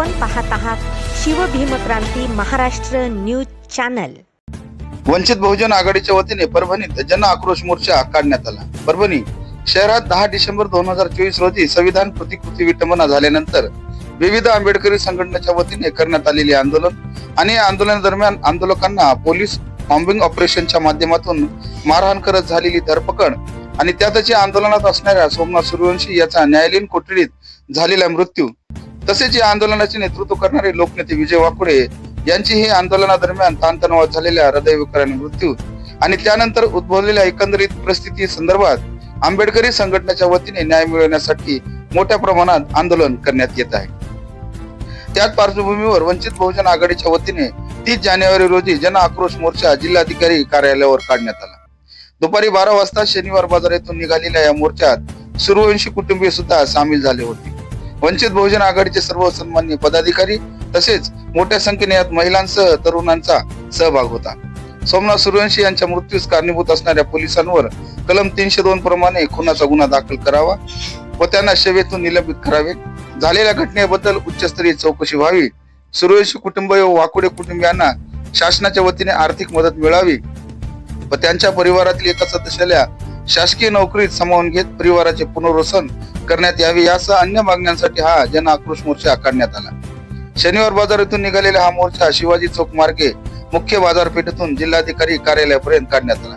आपण पाहत आहात शिवभीमक्रांती महाराष्ट्र न्यूज चॅनल. वंचित बहुजन आघाडीच्या वतीने परभणीत जन आक्रोश मोर्चा काढण्यात आला. परभणी शहरात दहा डिसेंबर दोन हजार चोवीस रोजी संविधान प्रतिकृती विटंबना झाल्यानंतर विविध आंबेडकरी संघटनेच्या वतीने करण्यात आलेले आंदोलन आणि या आंदोलनादरम्यान आंदोलकांना पोलीस बॉम्बिंग ऑपरेशनच्या माध्यमातून मारहाण करत झालेली धरपकड आणि त्यातच आंदोलनात असणाऱ्या सोमनाथ सूर्यवंशी याचा न्यायालयीन कोठडीत झालेला मृत्यू तसेच या आंदोलनाचे नेतृत्व करणारे लोकनेते विजय वाकुडे यांची हे आंदोलनादरम्यान ताणतणावात झालेल्या हृदयविकाराने मृत्यू आणि त्यानंतर उद्भवलेल्या एकंदरीत परिस्थिती संदर्भात आंबेडकरी संघटनेच्या वतीने न्याय मिळवण्यासाठी मोठ्या प्रमाणात आंदोलन करण्यात येत आहे. त्याच पार्श्वभूमीवर वंचित बहुजन आघाडीच्या वतीने तीस जानेवारी रोजी जन आक्रोश मोर्चा जिल्हाधिकारी कार्यालयावर काढण्यात आला. दुपारी बारा वाजता शनिवार बाजार येथून निघालेल्या या मोर्चात सूर्यवंशी कुटुंबीय सुद्धा सामील झाले होते. वंचित बहुजन आघाडीचे सर्व सन्मान्य पदाधिकारी तसेच मोठ्या संख्येने यात महिलांसह तरुणांचा सहभाग होता. सोमनाथ सूर्यवंशी यांच्या मृत्यूस कारणीभूत असणाऱ्या पोलिसांवर कलम तीनशे दोन प्रमाणे खुनाचा गुन्हा दाखल करावा व त्यांना सेवेतून निलंबित करावे. झालेल्या घटनेबद्दल उच्चस्तरीय चौकशी व्हावी. सूर्यवंशी कुटुंब व वाकुडे कुटुंबियांना शासनाच्या वतीने आर्थिक मदत मिळावी व त्यांच्या परिवारातील एका सदस्याला शासकीय नोकरीत सामावून घेत परिवाराचे पुनर्वसन करण्यात यावी यासह अन्य मागण्यांसाठी हा जन आक्रोश मोर्चा काढण्यात आला. शनिवार बाजारातून निघालेला हा मोर्चा शिवाजी चौक मार्गे मुख्य बाजारपेठेतून जिल्हाधिकारी कार्यालयापर्यंत काढण्यात आला.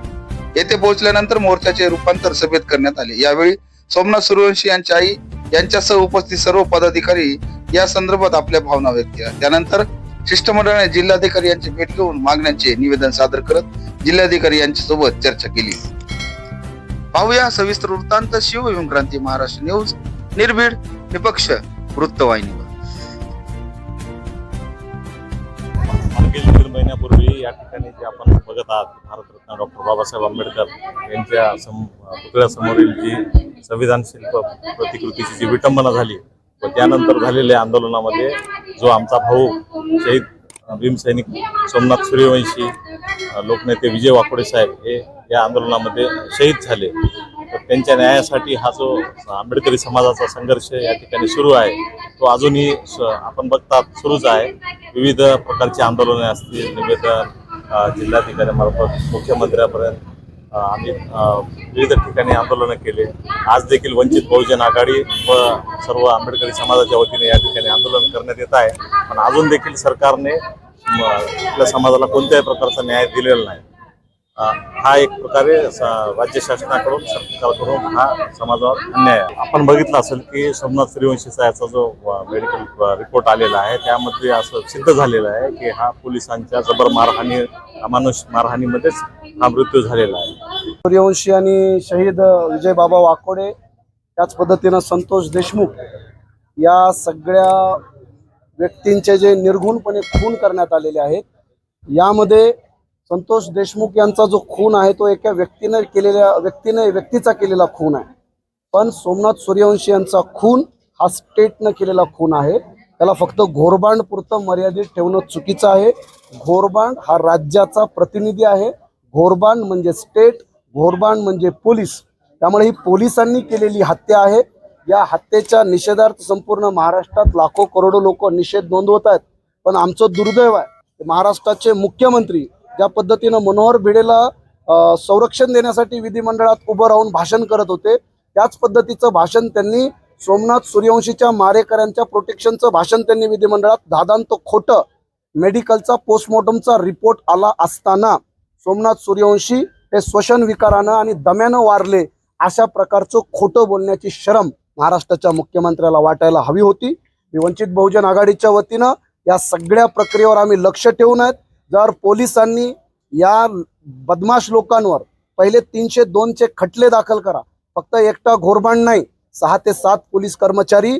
येथे पोहोचल्यानंतर मोर्चाचे रूपांतर सभेत करण्यात आले. यावेळी सोमनाथ सूर्यवंशी यांच्या आई यांच्यासह उपस्थित सर्व पदाधिकारी या संदर्भात आपल्या भावना व्यक्त केल्या. त्यानंतर शिष्टमंडळाने जिल्हाधिकारी यांची भेट घेऊन मागण्यांचे निवेदन सादर करत जिल्हाधिकारी यांच्यासोबत चर्चा केली. पाहूया सविस्तर वृत्तांत शिवविक्रांती महाराष्ट्र न्यूज निर्भीड निपक्ष वृत्तवाहिनीवर. मागील दीड महिन्यापूर्वी या ठिकाणी जे आपण बघत आहात भारतरत्न डॉक्टर बाबासाहेब आंबेडकर यांच्या सम पुतळ्यासमोरील जी संविधान शिल्प प्रतिकृतीची जी विटंबना झाली व त्यानंतर झालेल्या आंदोलनामध्ये जो आमचा भाऊ शहीद भीमसैनिक सोमनाथ सूर्यवंशी लोकनेते विजय वाकोडे साहेब हे या आंदोलनामध्ये शहीद झाले. तर त्यांच्या न्यायासाठी हा जो आंबेडकरी समाजाचा संघर्ष या ठिकाणी सुरू आहे तो अजूनही स- आपण बघतात सुरूच आहे. विविध प्रकारची आंदोलने असतील निवेदन जिल्हाधिकाऱ्यामार्फत मुख्यमंत्र्यापर्यंत आम्ही विविध ठिकाणी आंदोलनं केले. आज देखील वंचित बहुजन आघाडी व सर्व आंबेडकरी समाजाच्या वतीने या ठिकाणी आंदोलन करण्यात येत आहे. पण अजून देखील सरकारने आपल्या समाजाला कोणत्याही प्रकारचा न्याय दिलेला नाही. हा एक प्रकारे स- राज्य शासनाकडून सरकारकडून हा समाजावर अन्याय आहे. आपण बघितलं असेल की सोमनाथ सूर्यवंशीचा याचा जो मेडिकल रिपोर्ट आलेला आहे त्यामध्ये असं सिद्ध झालेलं आहे की हा पोलिसांच्या जबर मारहाणी अमानुष मारहाणीमध्येच हा मृत्यू झालेला आहे. सूर्यवंशी आणि शहीद विजय बाबा वाकोडे त्याच पद्धतीनं संतोष देशमुख या सगळ्या व्यक्तींचे जे निर्घुणपणे खून करण्यात आलेले आहेत यामध्ये संतोष देशमुख यांचा जो खून आहे तो एका व्यक्तीने केलेल्या व्यक्तीने व्यक्तीचा केलेला खून आहे. पण सोमनाथ सूर्यवंशी यांचा खून हा स्टेटनं केलेला खून आहे. त्याला फक्त घोरबांड पुरतं मर्यादित ठेवणं चुकीचं आहे. घोरबांड हा राज्याचा प्रतिनिधी आहे. घोरबांड म्हणजे स्टेट घोरबांड म्हणजे पोलीस. त्यामुळे ही पोलिसांनी केलेली हत्या आहे. या हत्येच्या निषेधार्थ संपूर्ण महाराष्ट्रात लाखो करोडो लोक निषेध नोंदवत आहेत. पण आमचं दुर्दैव आहे. महाराष्ट्राचे मुख्यमंत्री ज्या पद्धतीनं मनोहर भिडेला संरक्षण देण्यासाठी विधिमंडळात उभं राहून भाषण करत होते त्याच पद्धतीचं भाषण त्यांनी सोमनाथ सूर्यवंशीच्या मारेकऱ्यांच्या प्रोटेक्शनचं भाषण त्यांनी विधिमंडळात. दादांत खोटं मेडिकलचा पोस्टमॉर्टमचा रिपोर्ट आला असताना सोमनाथ सूर्यवंशी हे श्वसन विकारानं आणि दम्यानं वारले अशा प्रकारचं खोटं बोलण्याची शरम महाराष्ट्राच्या मुख्यमंत्र्याला वाटायला हवी होती. मी वंचित बहुजन आघाडीच्या वतीनं या सगळ्या प्रक्रियेवर आम्ही लक्ष ठेवून आहेत. जर पोलिसांनी या बदमाश लोकांवर पहिले तीनशे दोनचे खटले दाखल करा. फक्त एकटा घोरबांड नाही सहा ते सात पोलीस कर्मचारी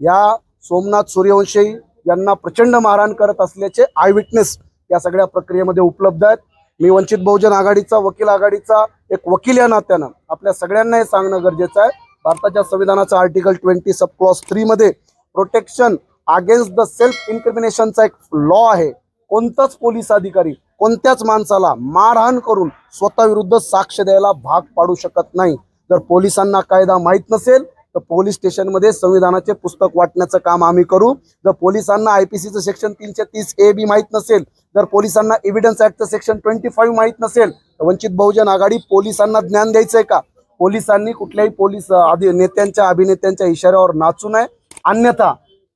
या सोमनाथ सूर्यवंशी यांना प्रचंड मारहाण करत असल्याचे आय विटनेस या सगळ्या प्रक्रियेमध्ये उपलब्ध आहेत. मी वंचित बहुजन आघाडीचा वकील आघाडीचा एक वकील या नात्यानं आपल्या सगळ्यांना हे सांगणं गरजेचं आहे. भारताच्या संविधानाचा article twenty sub clause three मध्ये प्रोटेक्शन अगेन्स्ट द सेल्फ इन्क्रिमिनेशनचा एक लॉ आहे. कोणताच पोलीस अधिकारी कोणत्याच माणसाला मारहाण करून स्वतःविरुद्ध साक्ष द्यायला भाग पाडू शकत नाही. जर पोलिसांना कायदा माहीत नसेल तर पोलीस स्टेशनमध्ये संविधानाचे पुस्तक वाटण्याचं काम आम्ही करू. जर पोलिसांना आय पी सीचं सेक्शन तीनशे तीस ए बी माहीत नसेल जर पोलिसांना एव्हिडन्स ऍक्टचं सेक्शन ट्वेंटी फाईव्ह माहीत नसेल तर वंचित बहुजन आघाडी पोलिसांना ज्ञान द्यायचं आहे का? पोलिसांनी कुठल्याही पोलीस आधी नेत्यांच्या अभिनेत्यांच्या इशाऱ्यावर नाचू नये. अन्यथा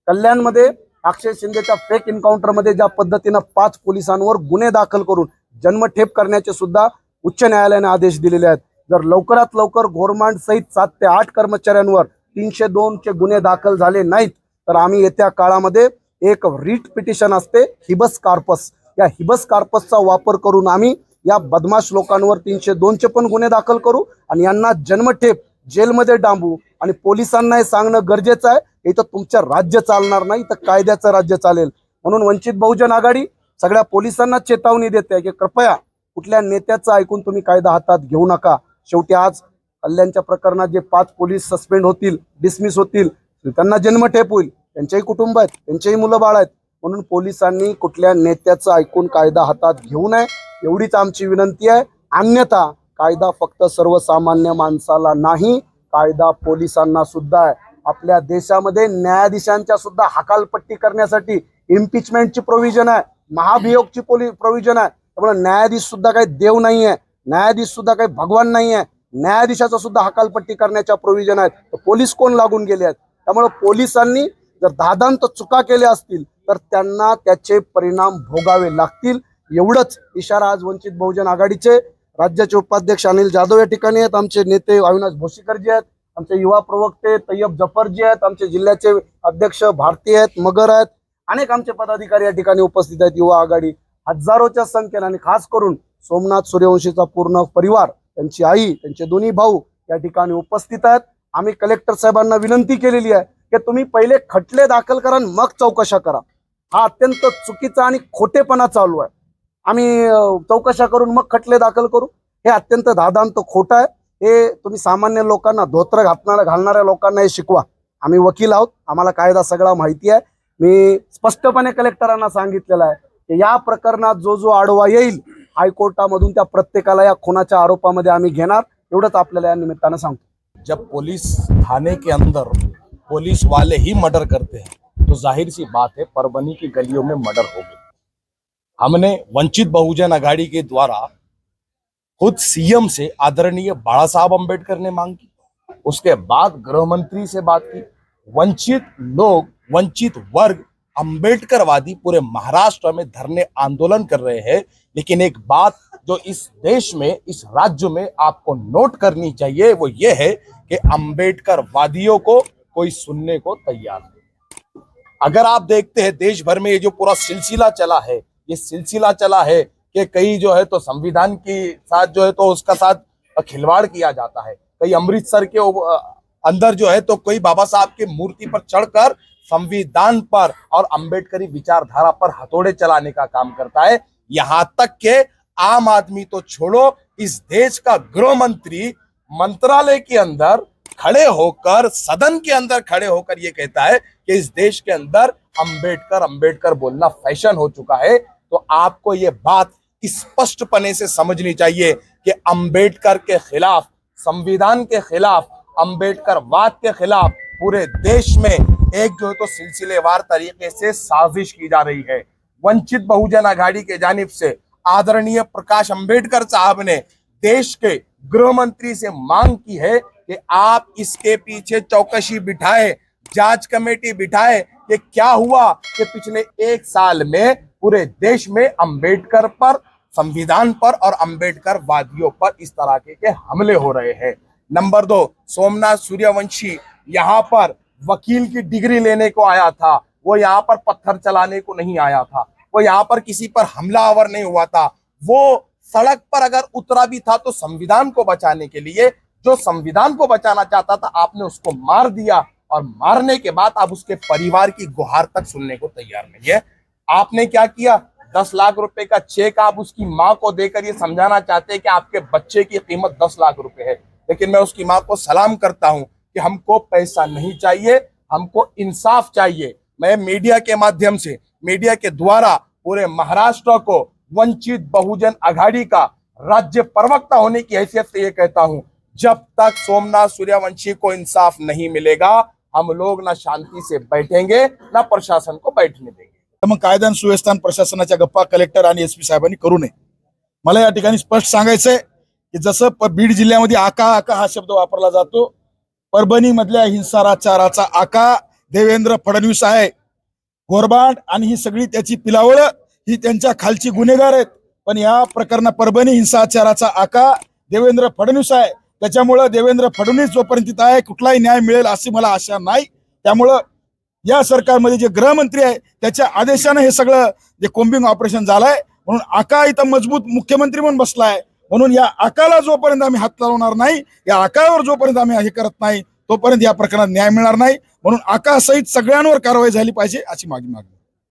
कल्याणमध्ये अक्षय शिंदेच्या फेक एन्काउंटरमध्ये ज्या पद्धतीनं पाच पोलिसांवर गुन्हे दाखल करून जन्मठेप करण्याचे सुद्धा उच्च न्यायालयाने आदेश दिलेले आहेत. जर लवकरात लवकर घोरमांड सहित सात ते आठ कर्मचाऱ्यांवर तीनशे दोनचे गुन्हे दाखल झाले नाहीत तर आम्ही येत्या काळामध्ये एक रीट पिटिशन असते हिबस कार्पस. या हिबस कार्पसचा वापर करून आम्ही या बदमाश लोकांवर तीनशे दोनचे पण गुन्हे दाखल करू आणि यांना जन्मठेप जेलमध्ये डांबू. आणि पोलिसांना हे सांगणं गरजेचं आहे इथं तुमचं राज्य चालणार नाही तर कायद्याचं राज्य चालेल. म्हणून वंचित बहुजन आघाडी सगळ्या पोलिसांना चेतावणी देते की कृपया कुठल्या नेत्याचं ऐकून तुम्ही कायदा हातात घेऊ नका. शेवटी आज कल्याणच्या प्रकरणात जे पाच पोलीस सस्पेंड होतील डिसमिस होतील त्यांना जन्मठेप होईल. त्यांचेही कुटुंब आहेत त्यांचेही मुलं बाळ आहेत. म्हणून पोलिसांनी कुठल्या नेत्याचं ऐकून कायदा हातात घेऊ नये एवढीच आमची विनंती आहे. अन्यथा कायदा फक्त सर्वसामान्य माणसाला नाही कायदा पोलिसांना सुद्धा आहे. आपल्या देशामध्ये न्यायाधीशांच्या सुद्धा हकालपट्टी करण्यासाठी इम्पिचमेंटची प्रोव्हिजन आहे महाभियोगची पोली प्रोव्हिजन आहे. त्यामुळे न्यायाधीश सुद्धा काही देव नाही आहे न्यायाधीश सुद्धा काही भगवान नाही आहे न्यायाधीशाचा सुद्धा हकालपट्टी करण्याच्या प्रोव्हिजन आहेत. तर पोलीस कोण लागून गेले आहेत? त्यामुळे पोलिसांनी जर दादांत चुका केल्या असतील तर त्यांना त्याचे परिणाम भोगावे लागतील. एवढंच इशारा आज वंचित बहुजन आघाडीचे राज्याचे उपाध्यक्ष अनिल जाधव या ठिकाणी आहेत. आमचे नेते अविनाश भोसीकरजी आहेत. आमचे युवा प्रवक्ते तय्यब जफरजी आहेत. आमचे जिल्ह्याचे अध्यक्ष भारती आहेत. मगर आहेत. अनेक आमचे पदाधिकारी या ठिकाणी उपस्थित आहेत. युवा आघाडी हजारोच्या संख्येने आणि खास करून सोमनाथ सूर्यवंशीचा पूर्ण परिवार त्यांची आई त्यांचे दोन्ही भाऊ या ठिकाणी उपस्थित आहेत. आम्ही कलेक्टर साहेबांना विनंती केलेली आहे की तुम्ही पहिले खटले दाखल करा आणि मग चौकशा करा. हा अत्यंत चुकीचा आणि खोटेपणा चालू आहे. आम्ही चौकशा करून मग खटले दाखल करू. हे अत्यंत दादांत खोटं आहे. हे तुम्ही सामान्य लोकांना धोत्र घातणाऱ्या घालणाऱ्या लोकांना हे शिकवा. आम्ही वकील आहोत. आम्हाला कायदा सगळा माहिती आहे. मी स्पष्टपणे कलेक्टरांना सांगितलेलं आहे की या प्रकरणात जो जो आडवा येईल हायकोर्टामधून त्या प्रत्येकाला या खुनाच्या आरोपामध्ये आम्ही घेणार. एवढंच आपल्याला या निमित्तानं सांगतो. जब पुलिस थाने के अंदर पुलिस वाले ही मर्डर करते हैं तो ज़ाहिर सी बात है परभनी की गलियों में मर्डर हो गई हमने वंचित बहुजन अघाड़ी के द्वारा खुद सीएम से आदरणीय बाला साहब अंबेडकर ने मांग की। उसके बाद गृह मंत्री से बात की। वंचित लोग, वंचित वर्ग अंबेडकरवादी पूरे महाराष्ट्र में धरने आंदोलन कर रहे हैं। लेकिन एक बात जो इस देश में, इस राज्य में आपको नोट करनी चाहिए, वो ये है कि अंबेडकरवादियों को कोई सुनने को तैयार नहीं। अगर आप देखते हैं देश भर में ये जो पूरा सिलसिला चला है, ये सिलसिला चला है कि कई जो है तो संविधान के साथ जो है तो उसका साथ खिलवाड़ किया जाता है। कई अमृतसर के अंदर जो है तो कोई बाबा साहब की मूर्ति पर चढ़कर संविधान पर और अंबेडकरी विचारधारा पर हथौड़े चलाने का काम करता है। यहाँ तक के आम आदमी तो छोड़ो, इस देश का गृह मंत्री मंत्रालय के अंदर खड़े होकर, सदन के अंदर खड़े होकर ये कहता है कि इस देश के अंदर अंबेडकर अंबेडकर बोलना फ़ैशन हो चुका है। तो आपको ये बात स्पष्टपने से समझनी चाहिए कि अंबेडकर के खिलाफ, संविधान के खिलाफ अंबेडकर वाद के खिलाफ पूरे देश में एक जो है तो सिलसिलेवार तरीके से साजिश की जा रही है। वंचित बहुजन आघाड़ी के जानिब से आदरणीय प्रकाश अंबेडकर साहब ने देश के गृह मंत्री से मांग की है कि आप इसके पीछे चौकसी बिठाए जाँच कमेटी बिठाए कि क्या हुआ कि पिछले एक साल में पूरे देश में अंबेडकर पर संविधान पर और अंबेडकर वादियों पर इस तरह के, के हमले हो रहे हैं। नंबर दो सोमनाथ सूर्यवंशी यहाँ पर वकील की डिग्री लेने को आया था। वो यहाँ पर पत्थर चलाने को नहीं आया था। वो यहाँ पर किसी पर हमलावर नहीं हुआ था। वो सड़क पर अगर उतरा भी था तो संविधान को बचाने के लिए जो संविधान को बचाना चाहता था, आपने उसको मार दिया और मारने के बाद आप उसके परिवार की गुहार तक सुनने को तैयार नहीं है। आपने क्या किया? दस लाख रुपए का चेक आप उसकी माँ को देकर ये समझाना चाहते हैं कि आपके बच्चे की कीमत दस लाख रुपए है। लेकिन मैं उसकी माँ को सलाम करता हूँ कि हमको पैसा नहीं चाहिए, हमको इंसाफ चाहिए। मैं मीडिया के माध्यम से, मीडिया के द्वारा पूरे महाराष्ट्र को वंचित बहुजन आघाड़ी का राज्य प्रवक्ता होने की हैसियत से ये कहता हूँ जब तक सोमनाथ सूर्यवंशी को इंसाफ नहीं मिलेगा हम लोग ना शांति से बैठेंगे ना प्रशासन को बैठने देंगे। तर मग कायदा आणि सुव्यवस्था प्रशासनाच्या गप्पा कलेक्टर आणि एस पी साहेबांनी करू नये. मला या ठिकाणी स्पष्ट सांगायचंय की जसं बीड जिल्ह्यामध्ये आका आका हा शब्द वापरला जातो परभणी मधल्या हिंसाचाराचा आका देवेंद्र फडणवीस आहे. गोरबांड आणि ही सगळी त्याची पिलावळ ही त्यांच्या खालची गुन्हेगार आहेत. पण या प्रकरणात परभणी हिंसाचाराचा आका देवेंद्र फडणवीस आहे. त्याच्यामुळं देवेंद्र फडणवीस जोपर्यंत तिथं आहे कुठलाही न्याय मिळेल अशी मला आशा नाही. त्यामुळं या सरकारमध्ये जे गृहमंत्री आहे त्याच्या आदेशानं हे सगळं जे कोम्बिंग ऑपरेशन झालंय म्हणून आका इथं मजबूत मुख्यमंत्री म्हणून बसलाय. म्हणून या आकाला जोपर्यंत आम्ही हात लावणार नाही या आकावर जोपर्यंत आम्ही हे करत नाही तोपर्यंत या प्रकरणात न्याय मिळणार नाही. म्हणून आकासहित सगळ्यांवर कारवाई झाली पाहिजे अशी मागणी मागणी